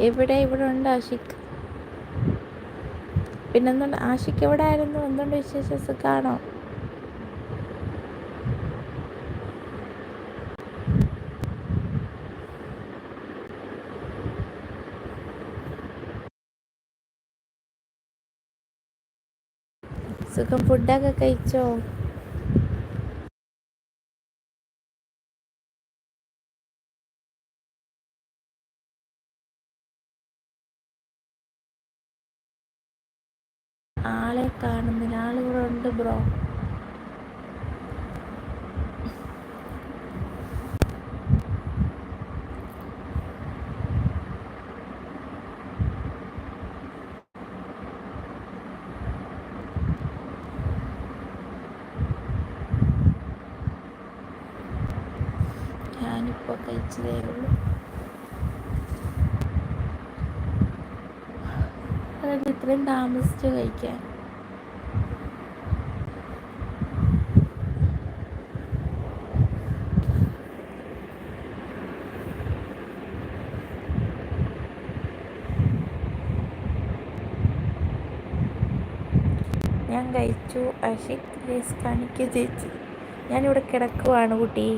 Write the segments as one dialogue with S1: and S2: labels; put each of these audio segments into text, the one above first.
S1: എവിടെ ഇവിടെ ഉണ്ട് ആഷിഖ് പിന്നെന്തുണ്ട്? ആഷിഖ് എവിടെ ആയിരുന്നു? എന്തുകൊണ്ട് വിശേഷം? സുഖാണോ? സുഖം? ഫുഡൊക്കെ കഴിച്ചോ ആളെ കാണുന്നില്ല ആളിവിടെ ഉണ്ട് ബ്രോ ഉള്ളൂ അതെന്താ ഇത്രയും താമസിച്ച് കഴിക്കാൻ. ഞാൻ കഴിച്ചു. അഷിക് ലേസ് കാണിക്കുക ചേച്ചി ഞാനിവിടെ കിടക്കുവാണ് കുട്ടി.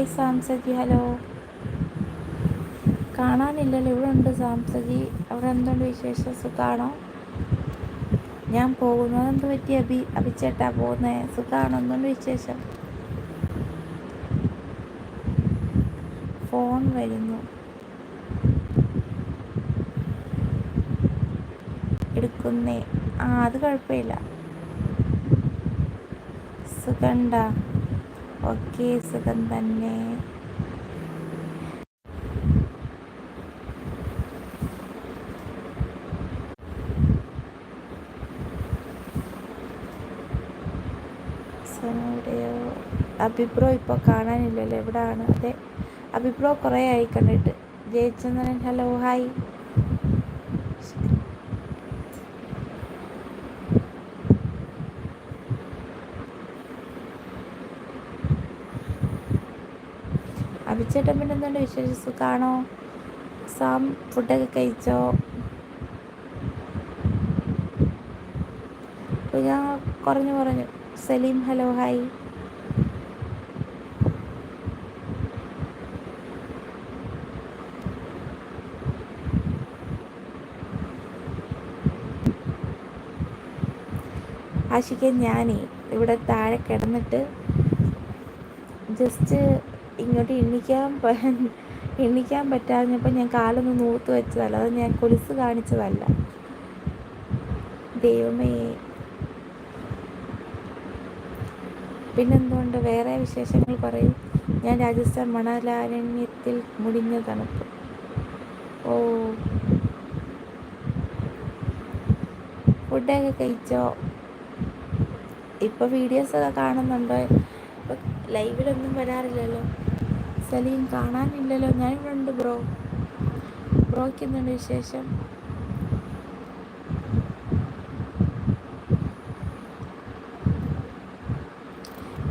S1: ഹായ് സാംസജി ഹലോ. കാണാനില്ലല്ലോ ഇവിടെ ഉണ്ട് സാംസജി. അവിടെ എന്തുണ്ട് വിശേഷം? സുഖാണോ? ഞാൻ പോകുന്നത് എന്ത് പറ്റി അഭി? അഭിച്ചേട്ടാ പോകുന്നേ. സുഖാണോ? എന്തുണ്ട് വിശേഷം? ഫോൺ വരുന്നു. എടുക്കുന്നേ. ആ അത് കുഴപ്പമില്ല. സുഖണ്ട ഓക്കെ സുഖം തന്നെ. അഭിപ്രോ ഇപ്പോൾ കാണാനില്ലല്ലോ എവിടെയാണ് അതെ അഭിപ്രോ കുറേ ആയി കണ്ടിട്ട്. ജയചന്ദ്രൻ ഹലോ ഹായ് അഭിച്ചേട്ടൻ പിന്നെ എന്തുകൊണ്ട് വിശേഷം സുഖമാണോ സാം ഫുഡൊക്കെ കഴിച്ചോ? ഞാൻ കുറഞ്ഞു കുറഞ്ഞു. Saleem hello hi. ആശിക്കാൻ ഞാനേ ഇവിടെ താഴെ കിടന്നിട്ട് ജസ്റ്റ് ഇങ്ങോട്ട് എണ്ണിക്കാൻ എണ്ണിക്കാൻ പറ്റാഞ്ഞപ്പോൾ ഞാൻ കാലൊന്ന് നൂത്ത് വെച്ചതല്ല അത് ഞാൻ കൊലുസ് കാണിച്ചതല്ല. ദൈവമേ. പിന്നെന്തുകൊണ്ട് വേറെ വിശേഷങ്ങൾ പറയും. ഞാൻ രാജസ്ഥാൻ മണലാരണ്യത്തിൽ മുടിഞ്ഞ തണുപ്പ്. ഓ. ഫുഡൊക്കെ കഴിച്ചോ? ഇപ്പോൾ വീഡിയോസൊക്കെ കാണുന്നുണ്ടോ. ഇപ്പം ലൈവിലൊന്നും വരാറില്ലല്ലോ. സലീം കാണാനില്ലല്ലോ. ഞാൻ ഉണ്ട് ബ്രോ. ബ്രോയ്ക്ക് എന്തുണ്ട് വിശേഷം?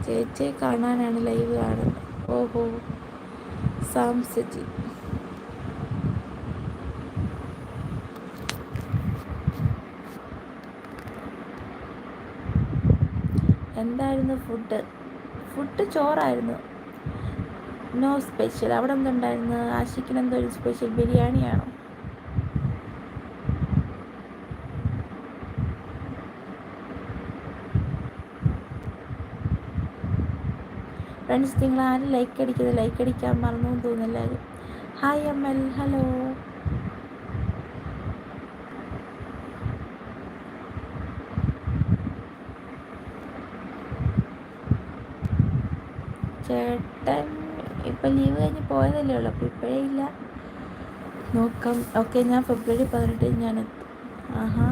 S1: ചേച്ചിയെ കാണാനാണ് ലൈവ് കാണുന്നത്. ഓഹോ. സാംസജി എന്തായിരുന്നു ഫുഡ്? ഫുഡ് ചോറായിരുന്നു. നോ സ്പെഷ്യൽ അവിടെ എന്തുണ്ടായിരുന്നു? ആഷിക്കിന് എന്തോ ഒരു സ്പെഷ്യൽ ബിരിയാണിയാണോ? ഫ്രണ്ട്സ് നിങ്ങൾ ആരും ലൈക്ക് അടിക്കുന്നത് ലൈക്ക് അടിക്കാൻ മറന്നു തോന്നുന്നില്ല ഹായ് എൽ ഹലോ ചേട്ടൻ ഇപ്പം ലീവ് കഴിഞ്ഞ് പോയതല്ലേ ഉള്ളൂ അപ്പോൾ ഇപ്പോഴേ ഇല്ല. നോക്കാം. ഓക്കെ ഞാൻ ഫെബ്രുവരി പതിനെട്ടിന് ഞാൻ ആഹാ.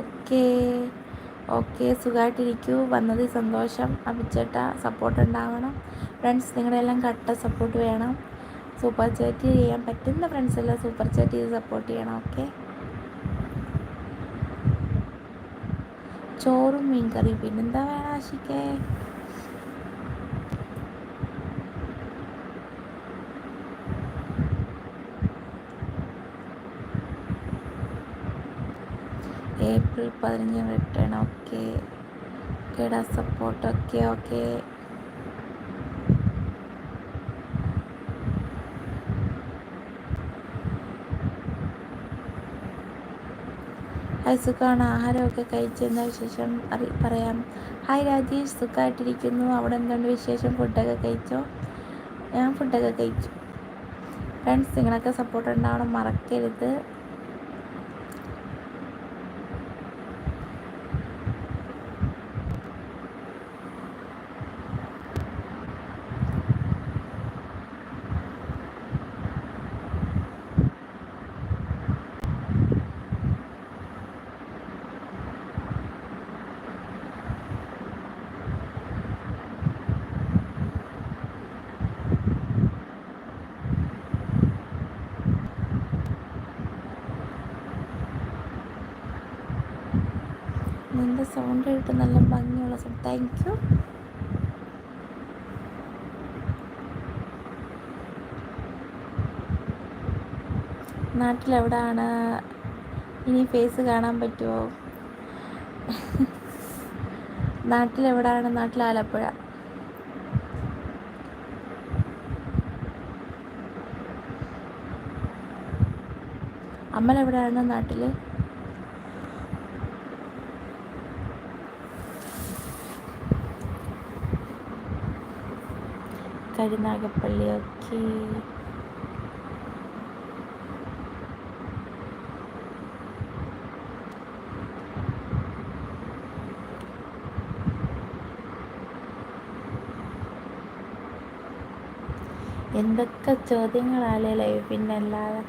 S1: ഓക്കെ ഓക്കെ സുഖമായിട്ടിരിക്കൂ വന്നതിൽ സന്തോഷം. അഭിച്ചേട്ട സപ്പോർട്ട് ഉണ്ടാവണം. ഫ്രണ്ട്സ് നിങ്ങളുടെ എല്ലാം കട്ട സപ്പോർട്ട് വേണം. സൂപ്പർ ചാറ്റ് ചെയ്യാൻ പറ്റുന്ന ഫ്രണ്ട്സ് എല്ലാം സൂപ്പർ ചാറ്റ് ചെയ്ത് സപ്പോർട്ട് ചെയ്യണം. ഓക്കെ ചോറും മീൻ കറിയും പിന്നെന്താ വേണം ആശിക്കേ? ഏപ്രിൽ പതിനഞ്ച് റിട്ടേൺ ഓക്കെ കേടാ സപ്പോർട്ട് ഓക്കെ ഓക്കെ ഹായ് സുഖമാണ് ആഹാരമൊക്കെ കഴിച്ചെന്ന വിശേഷം അറി പറയാം. ഹായ് രാജേഷ് സുഖമായിട്ടിരിക്കുന്നു അവിടെ എന്തുകൊണ്ട് വിശേഷം? ഫുഡൊക്കെ കഴിച്ചോ? ഞാൻ ഫുഡൊക്കെ കഴിച്ചു. ഫ്രണ്ട്സ് നിങ്ങളൊക്കെ സപ്പോർട്ട് ഉണ്ടാവണം മറക്കരുത്. നിന്റെ സൗണ്ട് കേട്ട് നല്ല ഭംഗിയുള്ള സൗണ്ട് താങ്ക് യു നാട്ടിലെവിടാണ്? ഇനി ഫേസ് കാണാൻ പറ്റുമോ നാട്ടിലെവിടാണ്? നാട്ടിൽ ആലപ്പുഴ അമ്മലെവിടെയാണ് നാട്ടിൽ കരുനാഗപ്പള്ളി ഓക്കെ. എന്തൊക്കെ ചോദ്യങ്ങളാലേ പിന്നെ അല്ലാതെ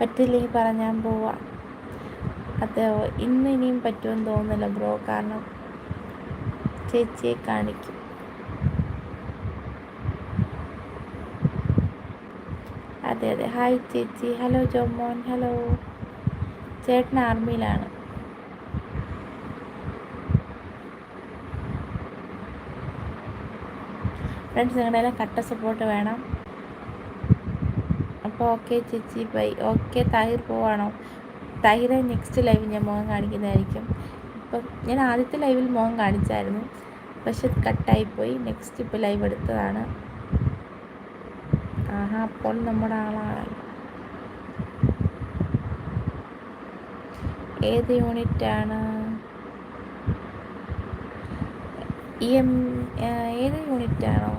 S1: പറ്റില്ലെങ്കിൽ പറഞ്ഞാൽ പോവാം. അതെ ഇന്ന് ഇനിയും പറ്റുമെന്ന് തോന്നുന്നില്ല ബ്രോ. കാരണം ചേച്ചിയെ കാണിക്കും. അതെ അതെ. ഹായ് ചേച്ചി. ഹലോ ജോമോൻ. ഹലോ ചേട്ടൻ ആർമിയിലാണ്. ഫ്രണ്ട്സ് നിങ്ങളുടെ എല്ലാം കട്ട സപ്പോർട്ട് വേണം. അപ്പോൾ ഓക്കെ ചേച്ചി. ബൈ ഓക്കെ താഹിർ പോവാണോ? താഹിറെ നെക്സ്റ്റ് ലൈവ് ഞാൻ മുഖം കാണിക്കുന്നതായിരിക്കും. ഇപ്പം ഞാൻ ആദ്യത്തെ ലൈവിൽ മുഖം കാണിച്ചായിരുന്നു. പക്ഷെ കട്ടായിപ്പോയി. നെക്സ്റ്റ് ഇപ്പോൾ ലൈവ് എടുത്തതാണ്. ആഹാ അപ്പോൾ നമ്മുടെ ആളാണല്ലോ ഏത് യൂണിറ്റാണ്? എം ഏത് യൂണിറ്റാണോ?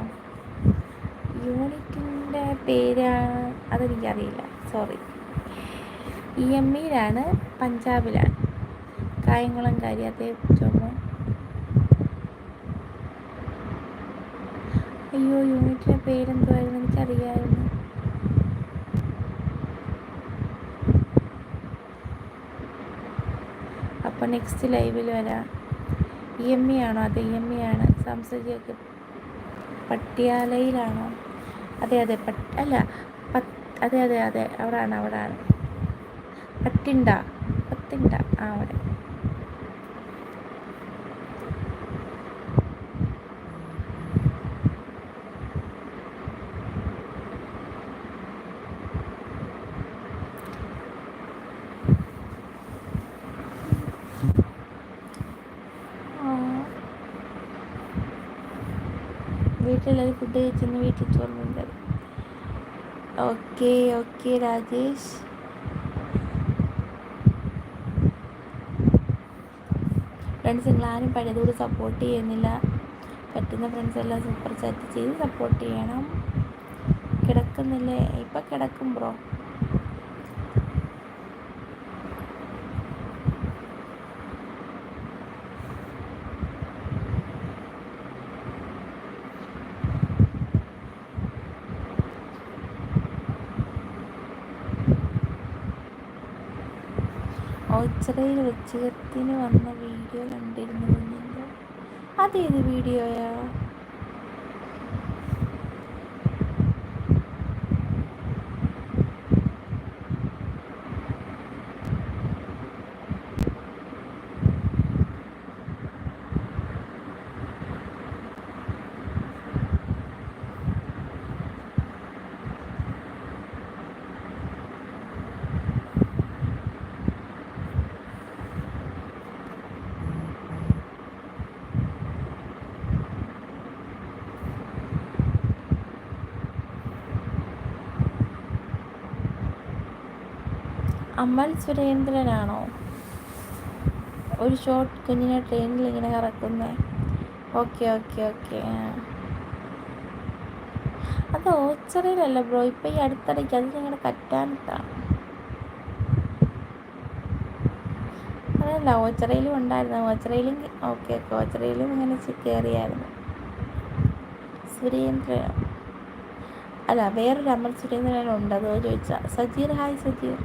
S1: യൂണിറ്റിന്റെ പേരാണ് അതെനിക്കറിയില്ല. സോറി. ഇ എം ഇയിലാണ് പഞ്ചാബിലാണ്. കായംകുളം കാര്യത്തെ ചുമ അയ്യോ യൂണിറ്റിന്റെ പേരെന്തുവായിരുന്നു? എനിക്കറിയായിരുന്നു അപ്പൊ നെക്സ്റ്റ് ലൈവിൽ വരാം. ഇ എം ഇ ആണോ? അതെ ഇ എം ഇ ആണ്. സംസജിയൊക്കെ പട്ടിയാലയിലാണോ അതെ അതെ പട്ട് അല്ല പത്ത് അതെ അതെ അതെ അവിടാണ് അവിടാണ്. പട്ടിണ്ട പത്തിണ്ട. ആ അവിടെ. വീട്ടിലെല്ലാവരും ഫുഡ് കഴിച്ചെന്ന് വീട്ടിൽ തോന്നുന്നുണ്ട്. Okay okay Rajesh. ഫ്രണ്ട്സ് നിങ്ങളാരും പഴയതുകൂടി സപ്പോർട്ട് ചെയ്യുന്നില്ല. പറ്റുന്ന ഫ്രണ്ട്സ് എല്ലാം സൂപ്പർ ചാറ്റ് ചെയ്ത് സപ്പോർട്ട് ചെയ്യണം. കിടക്കുന്നില്ലേ? ഇപ്പം കിടക്കും ബ്രോ ഓച്ചിറയിൽ വെച്ചുകത്തിന് വന്ന വീഡിയോ കണ്ടിരുന്നു അതേത് വീഡിയോയാ? അമൽ സുരേന്ദ്രനാണോ? ഒരു ഷോർട്ട് കുഞ്ഞിനെ ട്രെയിനിൽ ഇങ്ങനെ കറക്കുന്നത് ഓക്കെ ഓക്കെ ഓക്കെ അത് ഓച്ചറയിലല്ല ബ്രോ ഇപ്പം ഈ അടുത്തിടയ്ക്ക് അത് ഞങ്ങളുടെ കറ്റാനത്താണ് അതല്ല ഓച്ചറയിലും ഉണ്ടായിരുന്നു. ഓച്ചറയിലും ഓക്കെ ഓക്കെ ഓച്ചറയിലും ഇങ്ങനെ കയറിയായിരുന്നു സുരേന്ദ്രൻ അല്ല വേറൊരു അമൽ സുരേന്ദ്രനുണ്ട് അതോ ചോദിച്ചാൽ സജീർ ഹായ് സജീർ.